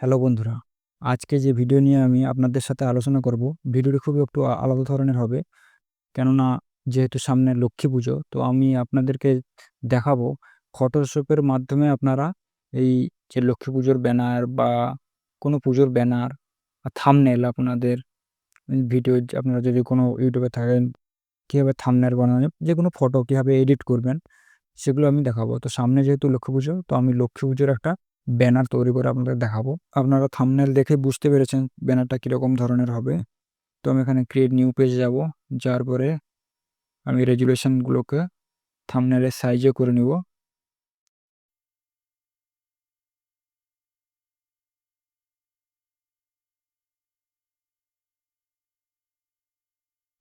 Hello বন্ধুরা, আজকে যে ভিডিও নিয়ে আমি আপনাদের সাথে আলোচনা করব, ভিডিওটি খুবই একটু আলাদা ধরনের হবে। কেননা যেহেতু সামনে লক্ষ্মী পুজো, তো আমি আপনাদেরকে দেখাবো ফটোশপের মাধ্যমে আপনারা এই যে লক্ষ্মী পুজোর ব্যানার বা কোনো পুজোর ব্যানার থামনেল আপনাদের ভিডিও আপনারা যদি কোনো ইউটিউবে থাকেন, কীভাবে থামনেল বানানো যে কোনো ফটো কীভাবে এডিট করবেন, সেগুলো আমি দেখাবো। তো সামনে যেহেতু লক্ষ্মী পুজো, তো আমি লক্ষ্মী পুজোর একটা ব্যানার তৈরি করে আপনাদের দেখাবো। আপনারা থামনেল দেখে বুঝতে পেরেছেন ব্যানারটা কীরকম ধরনের হবে। তো আমি এখানে ক্রিয়েট নিউ পেজ যাব, যার পরে আমি রেজুলেশনগুলোকে থামনেলের সাইজে করে নিব।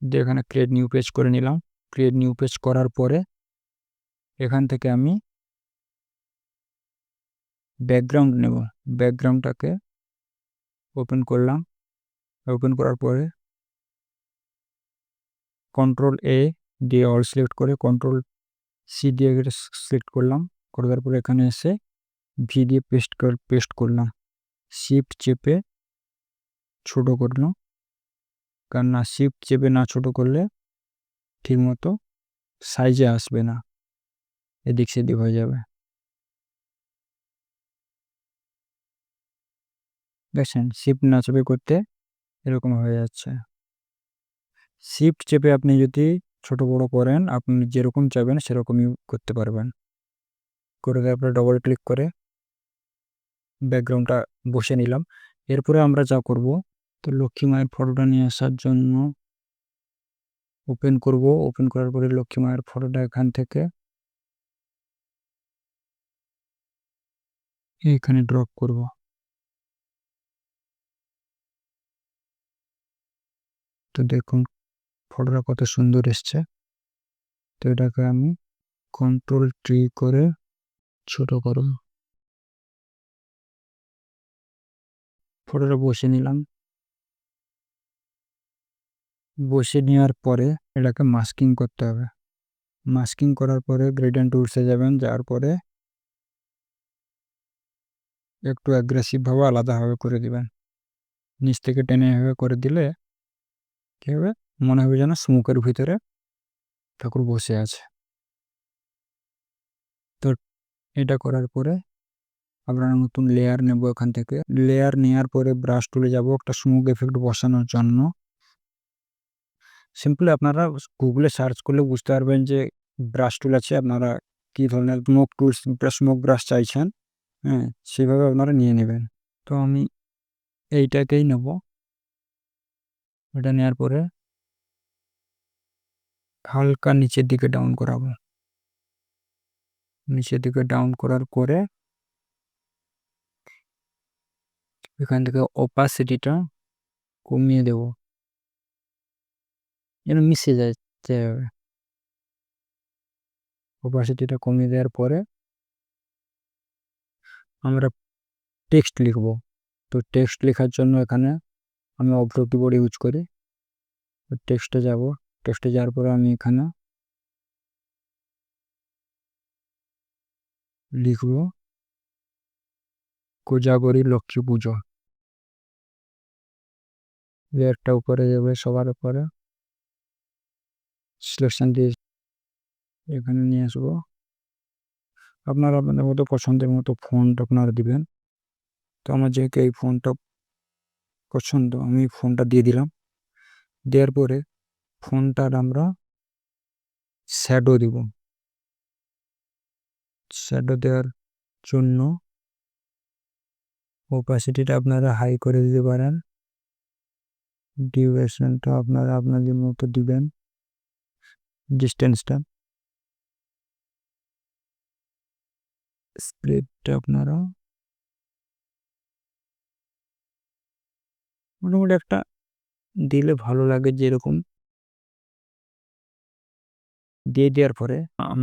দিয়ে এখানে ক্রিয়েট নিউ পেজ করে নিলাম। ক্রিয়েট নিউ পেজ করার পরে এখান থেকে আমি ব্যাকগ্রাউন্ড নেব। ব্যাকগ্রাউন্ডটাকে ওপেন করলাম। ওপেন করার পরে কন্ট্রোল এ দিয়ে অল সিলেক্ট করে কন্ট্রোল সি দিয়ে সিলেক্ট করলাম। করার পরে এখানে এসে ভি দিয়ে পেস্ট কর পেস্ট করলাম। শিফট চেপে ছোট করলাম কারণ না শিফট চেপে না ছোট করলে ঠিকমতো সাইজে আসবে না। এদিক সেদিক হয়ে যাবে। দেখছেন শিফট না চেপে করতে এরকম হয়ে যাচ্ছে। শিফট চেপে আপনি যদি ছোট বড় করেন, আপনি যেরকম চাইবেন সেরকমই করতে পারবেন। করে তারপরে ডবল ক্লিক করে ব্যাকগ্রাউন্ডটা বসে নিলাম। এরপরে আমরা যা করব, তো লক্ষ্মী মায়ের ফটোটা নিয়ে আসার জন্য ওপেন করব। ওপেন করার পরে লক্ষ্মী মায়ের ফটোটা এখান থেকে এখানে ড্রপ করব। তো দেখুন ফটোটা কত সুন্দর এসছে। তো এটাকে আমি কন্ট্রোল ট্রি করে ছোট করব ফটোটা বসে নিলাম। বসে নেওয়ার পরে এটাকে মাস্কিং করতে হবে। মাস্কিং করার পরে গ্রেডিয়েন্ট টুলসে যাবেন যাওয়ার পরে একটু অ্যাগ্রেসিভভাবে আলাদাভাবে করে দিবেন। নিচ থেকে টেনে এভাবে করে দিলে কী হবে? মনে হবে যেন স্মোকের ভিতরে ঠাকুর বসে আছে। তো এটা করার পরে আপনারা নতুন লেয়ার নেব এখান থেকে। লেয়ার নেওয়ার পরে ব্রাশ টুলে যাব একটা স্মোক এফেক্ট বসানোর জন্য। সিম্পলি আপনারা গুগলে সার্চ করলে বুঝতে পারবেন যে ব্রাশ টুল আছে, আপনারা কী ধরনের স্মোক টুল স্মোক ব্রাশ চাইছেন হ্যাঁ সেভাবে আপনারা নিয়ে নেবেন। তো আমি এইটাকেই নেব। এটা নেওয়ার পরে হালকা নিচের দিকে ডাউন করাবো। নিচের দিকে ডাউন করার পরে এখান থেকে অপাসিটিটা কমিয়ে দেব। যেন মিশে যাচ্ছে অপাসিটিটা কমিয়ে দেওয়ার পরে আমরা টেক্সট লিখব। তো টেক্সট লেখার জন্য এখানে আমি অব্রো কিবোর্ড ইউজ করি। টেক্সটে যাব। টেক্সটে যাওয়ার পরে আমি এখানে লিখব, কোজাগরি লক্ষ্মী পুজো। একটা উপরে যাবে সবার উপরে। সিলেকশন দিয়ে এখানে নিয়ে আসব। আপনারা আপনাদের মতো পছন্দের মতো ফোনটা আপনারা দিবেন। তো আমার যেহেতু এই ফোনটা পছন্দ আমি ফোনটা দিয়ে দিলাম। দেওয়ার পরে ফোনটার আমরা শ্যাডো দিব। শ্যাডো দেওয়ার জন্য ওপাসিটিটা আপনারা হাই করে দিতে পারেন। ডিউরেশনটা আপনারা আপনাদের মতো দিবেন। ডিস্টেন্সটা স্প্লিটটা আপনারা মোটামুটি একটা দিলে ভালো লাগে যেরকম দিয়ে দেওয়ার পরে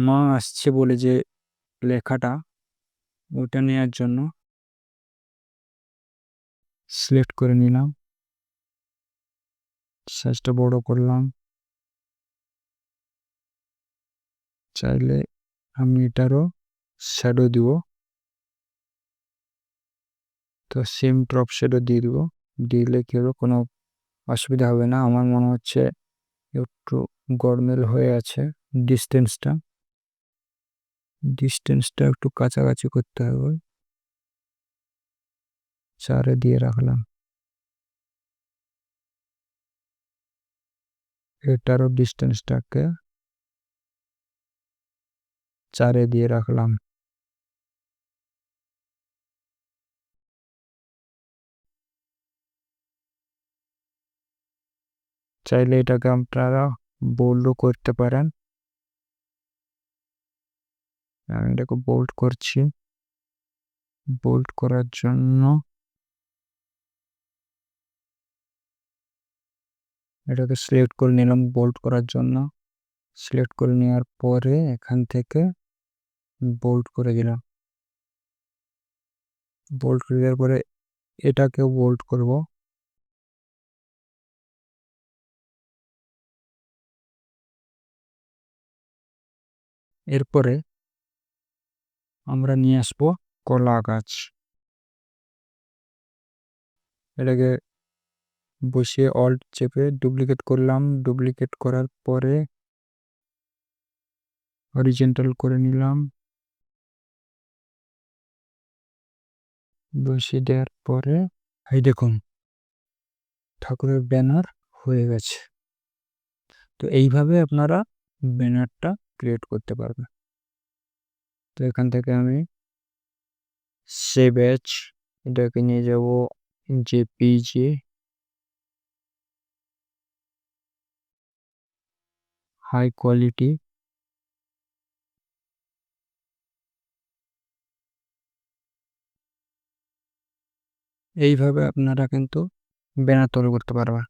মা আসছে বলে যে লেখাটা ওটা নেওয়ার জন্য। সিলেক্ট করে নিলাম। সাইজটা বড় করলাম। চাইলে আমি এটারও শ্যাডো দিব। তো সেম ড্রপ শেডও দিয়ে দিব। দিলে কি হবে? কোনো অসুবিধা হবে না। আমার মনে হচ্ছে একটু গরমেল হয়ে আছে ডিস্টেন্সটা ডিস্টেন্সটা একটু কাছাকাছি করতে হবে। চারে দিয়ে রাখলাম। এটারও ডিস্টেন্সটাকে চারে দিয়ে রাখলাম। চাইলে এটাকে আপনারা বোল্ডও করতে পারেন। আমি এটাকে বোল্ড করছি। বোল্ড করার জন্য এটাকে সিলেক্ট করে নিলাম বোল্ড করার জন্য। সিলেক্ট করে নেওয়ার পরে এখান থেকে বোল্ড করে দিলাম। বোল্ড করে দেওয়ার পরে এটাকেও বোল্ড করব। এরপরে আমরা নিয়ে আসব কলা গাছ। এটাকে বসিয়ে অল্ট চেপে ডুপ্লিকেট করলাম। ডুপ্লিকেট করার পরে হরিজেন্টাল করে নিলাম। বসিয়ে দেওয়ার পরে এই দেখুন, ঠাকুরের ব্যানার হয়ে গেছে। তো এইভাবে আপনারা ব্যানারটা ক্রিয়েট করতে পারবে। তো এখান থেকে আমি সেভ এজ এটাকে নিয়ে যাব জেপিজি হাই কোয়ালিটি এইভাবে আপনারা কিন্তু ব্যানার তৈরি করতে পারবেন।